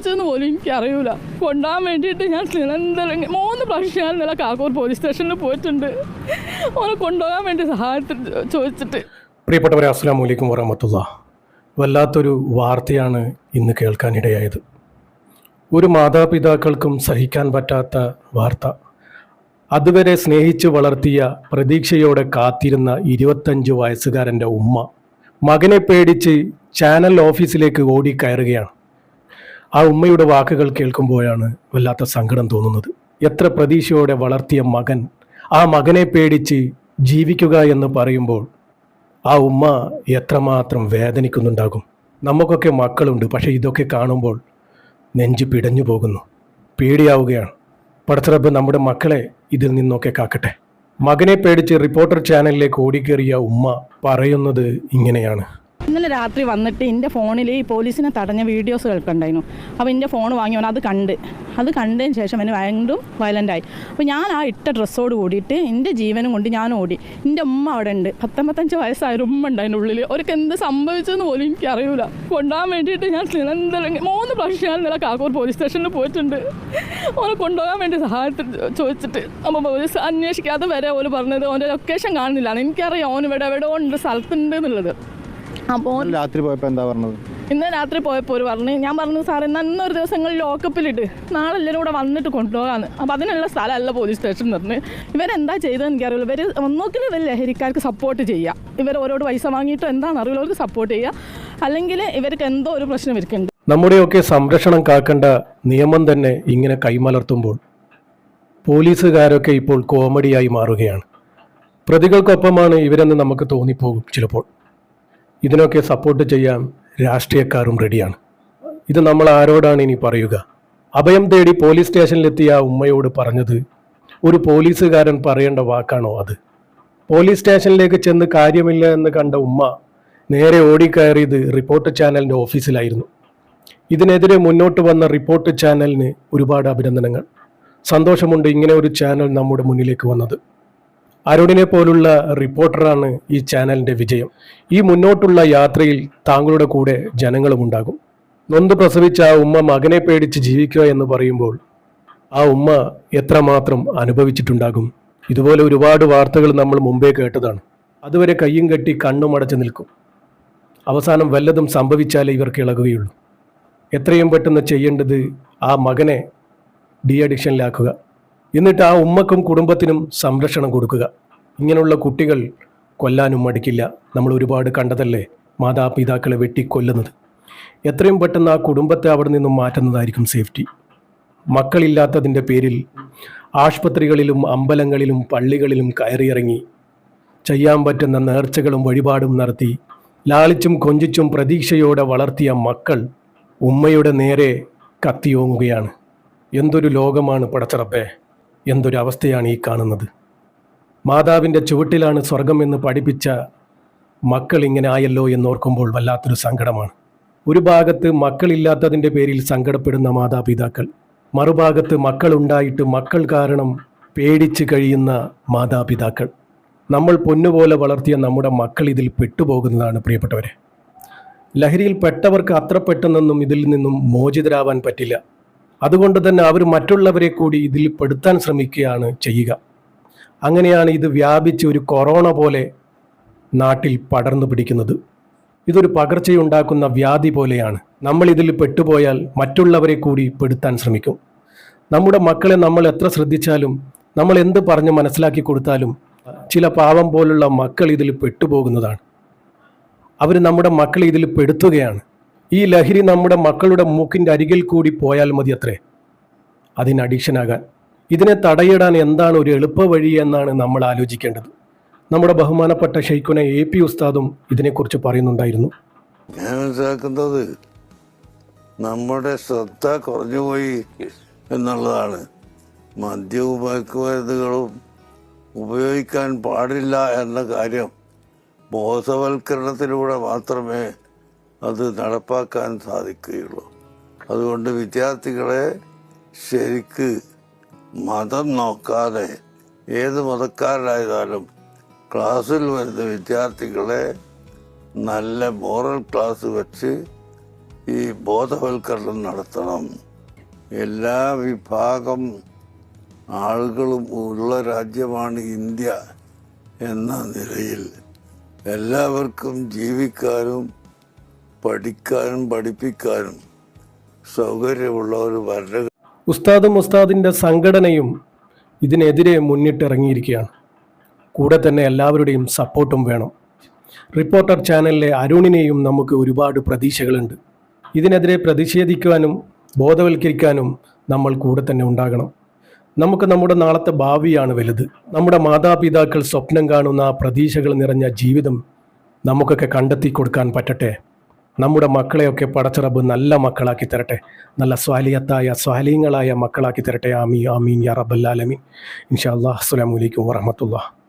സംഭവിച്ചതെന്ന് പോലും എനിക്ക് അറിയൂല. കൊണ്ടുപോകാൻ വേണ്ടിയിട്ട് ഞാൻ നിരന്തരം മൂന്ന് പ്രാവശ്യം ഞാൻ ഇന്നലെ കാക്കൂർ പോലീസ് സ്റ്റേഷനിൽ പോയിട്ടുണ്ട്. അവനെ കൊണ്ടുപോകാൻ വേണ്ടി സഹായത്തിന് ചോദിച്ചിട്ട്. പ്രിയപ്പെട്ടവരെ അസ്സാം വലൈക്കും വറഹമത്തുള്ള. വല്ലാത്തൊരു വാർത്തയാണ് ഇന്ന് കേൾക്കാനിടയായത്. ഒരു മാതാപിതാക്കൾക്കും സഹിക്കാൻ പറ്റാത്ത വാർത്ത. അതുവരെ സ്നേഹിച്ച് വളർത്തിയ പ്രതീക്ഷയോടെ കാത്തിരുന്ന ഇരുപത്തഞ്ച് വയസ്സുകാരന്റെ ഉമ്മ മകനെ പേടിച്ച് ചാനൽ ഓഫീസിലേക്ക് ഓടി കയറുകയാണ്. ആ ഉമ്മയുടെ വാക്കുകൾ കേൾക്കുമ്പോഴാണ് വല്ലാത്ത സങ്കടം തോന്നുന്നത്. എത്ര പ്രതീക്ഷയോടെ വളർത്തിയ മകൻ ആ മകനെ പേടിച്ച് ജീവിക്കുക എന്ന് പറയുമ്പോൾ ആ ഉമ്മ എത്രമാത്രം വേദനിക്കുന്നുണ്ടാകും. നമുക്കൊക്കെ മക്കളുണ്ട് പക്ഷേ ഇതൊക്കെ കാണുമ്പോൾ നെഞ്ച് പിടഞ്ഞു പോകുന്നു. പേടിയാവുകയാണ്. പടത്തറബ് നമ്മുടെ മക്കളെ ഇതിൽ നിന്നൊക്കെ കാക്കട്ടെ. മകനെ പേടിച്ച് റിപ്പോർട്ടർ ചാനലിലേക്ക് ഓടിക്കേറിയ ഉമ്മ പറയുന്നത് ഇങ്ങനെയാണ്. ഇന്നലെ രാത്രി വന്നിട്ട് എന്റെ ഫോണിൽ ഈ പോലീസിനെ തടഞ്ഞ വീഡിയോസ് കേൾക്കണ്ടായിരുന്നു. അപ്പോൾ എന്റെ ഫോൺ വാങ്ങി അവൻ അത് കണ്ട്. അത് കണ്ടതിന് ശേഷം എന്നെ ഭയങ്കര വയലന്റായി അപ്പോൾ ഞാൻ ആ ഇട്ട ഡ്രസ്സോട് കൂടിയിട്ട് എന്റെ ജീവനും കൊണ്ട് ഞാൻ ഓടി. എന്റെ ഉമ്മ അവിടെ ഉണ്ട്. പത്തൊമ്പത്തഞ്ച് വയസ്സായ ഉമ്മ ഉണ്ട് അതിന്റെ ഉള്ളിൽ അവർക്ക് എന്ത് സംഭവിച്ചതെന്ന് പോലും എനിക്കറിയില്ല കൊണ്ടുപോകാൻ വേണ്ടിയിട്ട് ഞാൻ നിരന്തരം മൂന്ന് പ്രാവശ്യം ഞാൻ ഇന്നലെ കാക്കൂർ പോലീസ് സ്റ്റേഷനിൽ പോയിട്ടുണ്ട്. അവനെ കൊണ്ടുപോകാൻ വേണ്ടി സഹായത്തിൽ ചോദിച്ചിട്ട്. അപ്പോൾ പോലീസ് അന്വേഷിക്കാതെ വരെ ഓൽ പറഞ്ഞത് ഓന്റെ ലൊക്കേഷൻ കാണുന്നില്ല. എനിക്കറിയാം ഓൻ ഇവിടെ എവിടെ ഉണ്ട് സ്ഥലത്തുണ്ട് എന്നുള്ളത്. അപ്പോൾ രാത്രി പോയപ്പോൾ എന്താ പറഞ്ഞത്? ഇന്ന് രാത്രി പോയപ്പോൾ ഒരു പറഞ്ഞു. ഞാൻ പറഞ്ഞു സാർ എന്നാൽ ഇന്നൊരു ദിവസങ്ങൾ ലോക്കപ്പിലിട്ട് നാളെ എല്ലാവരും കൂടെ വന്നിട്ട് കൊണ്ടുപോകാമെന്ന് അപ്പോൾ അതിനുള്ള സ്ഥലമല്ല പോലീസ് സ്റ്റേഷൻ പറഞ്ഞ്. ഇവരെന്താ ചെയ്തതെന്ന് എനിക്കറിയില്ല. ഇവർ ഒന്നോക്കിന് ഇവർ ലഹരിക്കാർക്ക് സപ്പോർട്ട് ചെയ്യുക ഇവർ ഓരോട് പൈസ വാങ്ങിയിട്ടോ എന്താണെന്ന് അറിയില്ല. അവർക്ക് സപ്പോർട്ട് ചെയ്യുക അല്ലെങ്കിൽ ഇവർക്ക് എന്തോ ഒരു പ്രശ്നം ഇവർക്കുണ്ട് നമ്മുടെയൊക്കെ സംരക്ഷണം കാക്കേണ്ട നിയമം തന്നെ ഇങ്ങനെ കൈമലർത്തുമ്പോൾ പോലീസുകാരൊക്കെ ഇപ്പോൾ കോമഡിയായി മാറുകയാണ്. പ്രതികൾക്കൊപ്പമാണ് ഇവരെന്ന് നമുക്ക് തോന്നിപ്പോകും ചിലപ്പോൾ. ഇതിനൊക്കെ സപ്പോർട്ട് ചെയ്യാൻ രാഷ്ട്രീയക്കാരും റെഡിയാണ് ഇത് നമ്മൾ ആരോടാണ് ഇനി പറയുക? അഭയം തേടി പോലീസ് സ്റ്റേഷനിലെത്തിയ ആ ഉമ്മയോട് പറഞ്ഞത് ഒരു പോലീസുകാരൻ പറയേണ്ട വാക്കാണോ അത്? പോലീസ് സ്റ്റേഷനിലേക്ക് ചെന്ന് കാര്യമില്ല എന്ന് കണ്ട ഉമ്മ നേരെ ഓടിക്കയറിയത് റിപ്പോർട്ട് ചാനലിന്റെ ഓഫീസിലായിരുന്നു ഇതിനെതിരെ മുന്നോട്ട് വന്ന റിപ്പോർട്ട് ചാനലിന് ഒരുപാട് അഭിനന്ദനങ്ങൾ. സന്തോഷമുണ്ട് ഇങ്ങനെ ഒരു ചാനൽ നമ്മുടെ മുന്നിലേക്ക് വന്നത്. അരുണിനെ പോലുള്ള റിപ്പോർട്ടറാണ് ഈ ചാനലിന്റെ വിജയം. ഈ മുന്നോട്ടുള്ള യാത്രയിൽ താങ്കളുടെ കൂടെ ജനങ്ങളും ഉണ്ടാകും. നൊന്ത് പ്രസവിച്ച ആ ഉമ്മ മകനെ പേടിച്ച് ജീവിക്കുക എന്ന് പറയുമ്പോൾ ആ ഉമ്മ എത്രമാത്രം അനുഭവിച്ചിട്ടുണ്ടാകും? ഇതുപോലെ ഒരുപാട് വാർത്തകൾ നമ്മൾ മുമ്പേ കേട്ടതാണ്. അതുവരെ കയ്യും കെട്ടി കണ്ണും അടച്ചു നിൽക്കും. അവസാനം വല്ലതും സംഭവിച്ചാലേ ഇവർക്ക് ഇളകുകയുള്ളൂ. എത്രയും പെട്ടെന്ന് ചെയ്യേണ്ടത് ആ മകനെ ഡി അഡിക്ഷനിലാക്കുക. എന്നിട്ട് ആ ഉമ്മക്കും കുടുംബത്തിനും സംരക്ഷണം കൊടുക്കുക. ഇങ്ങനെയുള്ള കുട്ടികൾ കൊല്ലാനും മടിക്കില്ല. നമ്മൾ ഒരുപാട് കണ്ടതല്ലേ മാതാപിതാക്കളെ വെട്ടിക്കൊല്ലുന്നത്. എത്രയും പെട്ടെന്ന് ആ കുടുംബത്തെ അവിടെ നിന്നും മാറ്റുന്നതായിരിക്കും സേഫ്റ്റി മക്കളില്ലാത്തതിന്റെ പേരിൽ ആശുപത്രികളിലും അമ്പലങ്ങളിലും പള്ളികളിലും കയറിയിറങ്ങി ചെയ്യാൻ പറ്റുന്ന നേർച്ചകളും വഴിപാടും നടത്തി ലാളിച്ചും കൊഞ്ചിച്ചും പ്രതീക്ഷയോടെ വളർത്തിയ മക്കൾ ഉമ്മയുടെ നേരെ കത്തിയോങ്ങുകയാണ്. എന്തൊരു ലോകമാണ് പടച്ചറപ്പേ എന്തൊരു അവസ്ഥയാണ് ഈ കാണുന്നത്? മാതാവിന്റെ ചുവട്ടിലാണ് സ്വർഗം എന്ന് പഠിപ്പിച്ച മക്കൾ ഇങ്ങനെ ആയല്ലോ എന്നോർക്കുമ്പോൾ വല്ലാത്തൊരു സങ്കടമാണ്. ഒരു ഭാഗത്ത് മക്കളില്ലാത്തതിന്റെ പേരിൽ സങ്കടപ്പെടുന്ന മാതാപിതാക്കൾ മറുഭാഗത്ത് മക്കളുണ്ടായിട്ട് മക്കൾ കാരണം പേടിച്ച് കഴിയുന്ന മാതാപിതാക്കൾ. നമ്മൾ പൊന്നുപോലെ വളർത്തിയ നമ്മുടെ മക്കൾ ഇതിൽ പെട്ടുപോകുന്നതാണ് പ്രിയപ്പെട്ടവരെ. ലഹരിയിൽ പെട്ടവർക്ക് അത്ര പെട്ടെന്നൊന്നും ഇതിൽ നിന്നും മോചിതരാവാൻ പറ്റില്ല. അതുകൊണ്ട് തന്നെ അവർ മറ്റുള്ളവരെ കൂടി ഇതിൽ പെടുത്താൻ ശ്രമിക്കുകയാണ് ചെയ്യുക. അങ്ങനെയാണ് ഇത് വ്യാപിച്ച് ഒരു കൊറോണ പോലെ നാട്ടിൽ പടർന്നു പിടിക്കുന്നത്. ഇതൊരു പകർച്ചയുണ്ടാക്കുന്ന വ്യാധി പോലെയാണ്. നമ്മൾ ഇതിൽ പെട്ടുപോയാൽ മറ്റുള്ളവരെ കൂടി പെടുത്താൻ ശ്രമിക്കും. നമ്മുടെ മക്കളെ നമ്മൾ എത്ര ശ്രദ്ധിച്ചാലും നമ്മൾ എന്ത് പറഞ്ഞ് മനസ്സിലാക്കി കൊടുത്താലും ചില പാവം പോലുള്ള മക്കൾ ഇതിൽ പെട്ടുപോകുന്നതാണ്. അവർ നമ്മുടെ മക്കളെ ഇതിൽ പെടുത്തുകയാണ്. ഈ ലഹരി നമ്മുടെ മക്കളുടെ മൂക്കിന്റെ അരികിൽ കൂടി പോയാൽ മതി അത്രേ. അതിന് അഡിക്ഷനാകാൻ ഇതിനെ തടയിടാൻ എന്താണ് ഒരു എളുപ്പ വഴി എന്നാണ് നമ്മൾ ആലോചിക്കേണ്ടത്. നമ്മുടെ ബഹുമാനപ്പെട്ട ഷെയ്ഖുന എ പി ഉസ്താദും ഇതിനെക്കുറിച്ച് പറയുന്നുണ്ടായിരുന്നു. ഞാൻ മനസ്സിലാക്കുന്നത് നമ്മുടെ ശ്രദ്ധ കുറഞ്ഞുപോയി എന്നുള്ളതാണ്. മദ്യ മയക്കുമരുന്നുകളും ഉപയോഗിക്കാൻ പാടില്ല എന്ന കാര്യം ബോധവൽക്കരണത്തിലൂടെ മാത്രമേ അത് നടപ്പാക്കാൻ സാധിക്കുകയുള്ളൂ. അതുകൊണ്ട് വിദ്യാർത്ഥികളെ ശരിക്ക് മതം നോക്കാതെ ഏത് മതക്കാരായാലും ക്ലാസ്സിൽ വരുന്ന വിദ്യാർത്ഥികളെ നല്ല മോറൽ ക്ലാസ് വെച്ച് ഈ ബോധവൽക്കരണം നടത്തണം. എല്ലാ വിഭാഗം ആളുകളും ഉള്ള രാജ്യമാണ് ഇന്ത്യ എന്ന നിലയിൽ എല്ലാവർക്കും ജീവിക്കാനും പഠിക്കാനും പഠിപ്പിക്കാനും സൗകര്യമുള്ള ഒരു ഭരണ ഉസ്താദും ഉസ്താദിന്റെ സംഘടനയും ഇതിനെതിരെ മുന്നിട്ടിറങ്ങിയിരിക്കുകയാണ്. കൂടെ തന്നെ എല്ലാവരുടെയും സപ്പോർട്ടും വേണം. റിപ്പോർട്ടർ ചാനലിലെ അരുണിനെയും നമുക്ക് ഒരുപാട് പ്രതീക്ഷകളുണ്ട്. ഇതിനെതിരെ പ്രതിഷേധിക്കാനും ബോധവൽക്കരിക്കാനും നമ്മൾ കൂടെ തന്നെ ഉണ്ടാകണം. നമുക്ക് നമ്മുടെ നാളത്തെ ഭാവിയാണ് വലുത്. നമ്മുടെ മാതാപിതാക്കൾ സ്വപ്നം കാണുന്ന പ്രതീക്ഷകൾ നിറഞ്ഞ ജീവിതം നമുക്കൊക്കെ കണ്ടെത്തി കൊടുക്കാൻ പറ്റട്ടെ? നമ്മുടെ മക്കളെയൊക്കെ പടച്ചിറബ് നല്ല മക്കളാക്കി തരട്ടെ. നല്ല സ്വാലിയത്തായ സ്വാലീങ്ങളായ മക്കളാക്കി തരട്ടെ. ആമീ ആമീൻ യാ റബ്ബല്ലാലമീൻ ഇൻഷാ അല്ലാഹ്. അസ്സലാമു അലൈക്കും വറഹ്മത്തുള്ളാഹി.